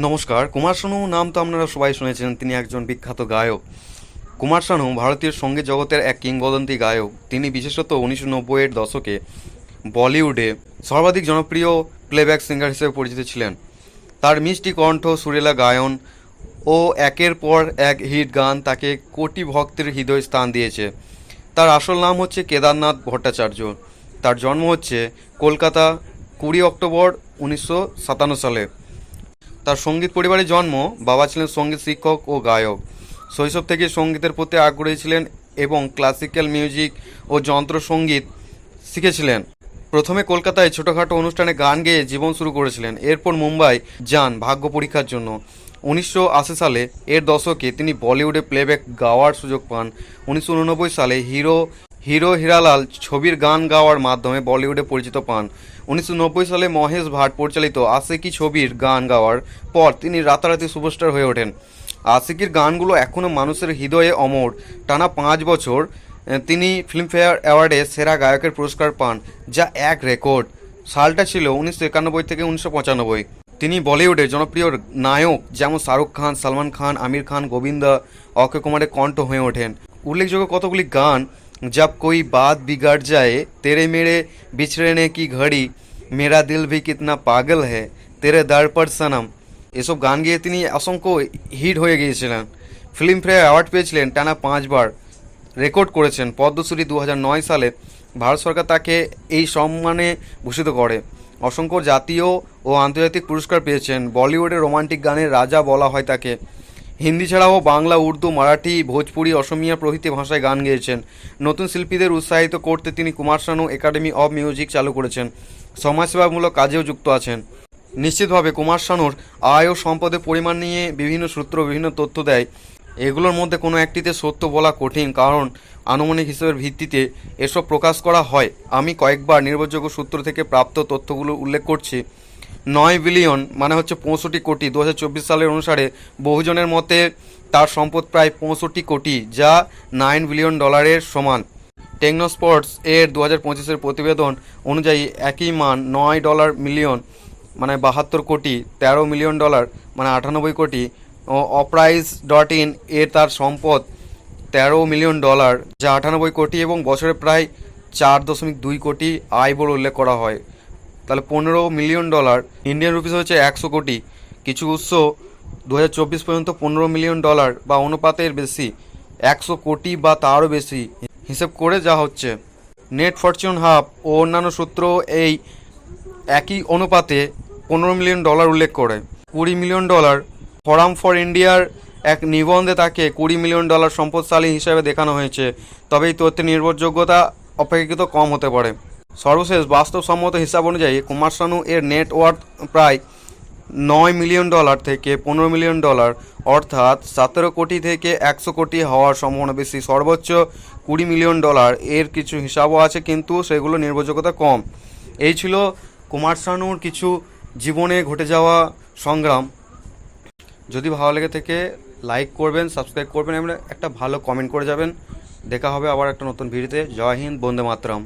নমস্কার, কুমার শানু নাম তো আপনারা সবাই শুনেছেন, তিনি একজন বিখ্যাত গায়ক। কুমার শানু ভারতীয় সংগীত জগতের এক কিংবদন্তি গায়ক। তিনি বিশেষত উনিশশো নব্বইয়ের দশকে বলিউডে সর্বাধিক জনপ্রিয় প্লেব্যাক সিঙ্গার হিসেবে পরিচিত ছিলেন। তার মিষ্টি কণ্ঠ, সুরেলা গায়ন ও একের পর এক হিট গান তাকে কোটি ভক্তের হৃদয় স্থান দিয়েছে। তার আসল নাম হচ্ছে কেদারনাথ ভট্টাচার্য। তার জন্ম হচ্ছে কলকাতা কুড়ি অক্টোবর উনিশশো সাতান্ন সালে। তার সংগীত পরিবারে জন্ম, বাবা ছিলেন সংগীত শিক্ষক ও গায়ক। শৈশব থেকে সঙ্গীতের প্রতি আগ্রহী ছিলেন এবং ক্লাসিক্যাল মিউজিক ও যন্ত্র সংগীত শিখেছিলেন। প্রথমে কলকাতায় ছোটোখাটো অনুষ্ঠানে গান গেয়ে জীবন শুরু করেছিলেন। এরপর মুম্বাই যান ভাগ্য পরীক্ষার জন্য। উনিশশো আশি সালে এর দশকে তিনি বলিউডে প্লেব্যাক গাওয়ার সুযোগ পান। উনিশশো উননব্বই সালে হিরো হিরো হিরালাল ছবির গান গাওয়ার মাধ্যমে বলিউডে পরিচিত পান। উনিশশো নব্বই সালে মহেশ ভাট পরিচালিত আশিকি ছবির গান গাওয়ার পর তিনি রাতারাতি সুপারস্টার হয়ে ওঠেন। আশিকির গানগুলো এখনও মানুষের হৃদয়ে অমর। টানা পাঁচ বছর তিনি ফিল্মফেয়ার অ্যাওয়ার্ডে সেরা গায়কের পুরস্কার পান, যা এক রেকর্ড। সালটা ছিল উনিশশো একানব্বই থেকে উনিশশো পঁচানব্বই। তিনি বলিউডের জনপ্রিয় নায়ক যেমন শাহরুখ খান, সালমান খান, আমির খান, গোবিন্দা, অক্ষয় কুমারের কণ্ঠ হয়ে ওঠেন। উল্লেখযোগ্য কতগুলি গান जब कोई बात बिगड़ जाए तेरे मेरे बिछड़ने की घड़ी मेरा दिल भी कितना पागल है तेरे दर पर सनम এসব গান গেয়ে তিনি অসংখ্য হিট হয়ে গিয়েছিলেন ফিল্মফেয়ার অ্যাওয়ার্ড পেয়েছিলেন টানা পাঁচবার রেকর্ড করেছেন পদ্মশ্রী দু নয় সালে ভারত সরকার তাকে এই সম্মানে ভূষিত করে অসংখ্য জাতীয় ও আন্তর্জাতিক পুরস্কার পেয়েছেন বলিউডের রোমান্টিক গানের রাজা বলা হয় তাকে হিন্দি ছাড়াও বাংলা, উর্দু, মারাঠি, ভোজপুরি, অসমিয়া প্রভৃতি ভাষায় গান গেয়েছেন। নতুন শিল্পীদের উৎসাহিত করতে তিনি Kumar Sanu academy of music চালু করেছেন। সমাজসেবামূলক কাজেও যুক্ত আছেন। নিশ্চিতভাবে কুমার শানুর আয় ও সম্পদের পরিমাণ নিয়ে বিভিন্ন সূত্র বিভিন্ন তথ্য দেয়। এগুলোর মধ্যে কোনো একটিতে সত্য বলা কঠিন, কারণ আনুমানিক হিসেবের ভিত্তিতে এসব প্রকাশ করা হয়। আমি কয়েকবার নির্ভরযোগ্য সূত্র থেকে প্রাপ্ত তথ্যগুলো উল্লেখ করছি। নয় বিলিয়ন মানে হচ্ছে পঁয়ষট্টি কোটি। দু হাজার চব্বিশ সালের অনুসারে বহুজনের মতে তার সম্পদ প্রায় পঁয়ষট্টি কোটি, যা নাইন বিলিয়ন ডলারের সমান। টেকনোস্পোর্টস এর দু হাজার পঁচিশের প্রতিবেদন অনুযায়ী একই মান নয় ডলার মিলিয়ন মানে বাহাত্তর কোটি, তেরো মিলিয়ন ডলার মানে আটানব্বই কোটি, ও অপ্রাইজ ডট ইন এর তার সম্পদ তেরো মিলিয়ন ডলার, যা আটানব্বই কোটি এবং বছরে প্রায় চার দশমিক দুই কোটি আয় বলে উল্লেখ করা হয়। তাহলে পনেরো মিলিয়ন ডলার। ইন্ডিয়ান রুপিস হচ্ছে একশো কোটি। কিছু উৎস দু হাজার চব্বিশ পর্যন্ত পনেরো মিলিয়ন ডলার বা অনুপাতের বেশি, একশো কোটি বা তারও বেশি। হিসেব করে যা হচ্ছে। নেট ফরচুন হাব ও অন্যান্য সূত্র এই একই অনুপাতে পনেরো মিলিয়ন ডলার উল্লেখ করে। কুড়ি মিলিয়ন ডলার। ফরাম ফর ইন্ডিয়ার এক নিবন্ধে তাকে কুড়ি মিলিয়ন ডলার সম্পদশালী হিসাবে দেখানো হয়েছে। তবে এই তথ্যের নির্ভরযোগ্যতা অপেক্ষাকৃত কম হতে পারে। সর্বশেষ বাস্তবসম্মত হিসাব অনুযায়ী কুমার শানু এর নেটওয়ার্থ প্রায় নয় মিলিয়ন ডলার থেকে পনেরো মিলিয়ন ডলার অর্থাৎ সতেরো কোটি থেকে একশো কোটি হওয়ার সম্ভাবনা বেশি। সর্বোচ্চ কুড়ি মিলিয়ন ডলার এর কিছু হিসাবও আছে, কিন্তু সেগুলো নির্ভরযোগ্যতা কম। এই ছিল কুমার শানুর কিছু জীবনে ঘটে যাওয়া সংগ্রাম। যদি ভালো লেগে থেকে লাইক করবেন সাবস্ক্রাইব করবেন, এবং একটা ভালো কমেন্ট করে যাবেন। দেখা হবে আবার একটা নতুন ভিডিওতে জয় হিন্দ, বন্দে মাতরম।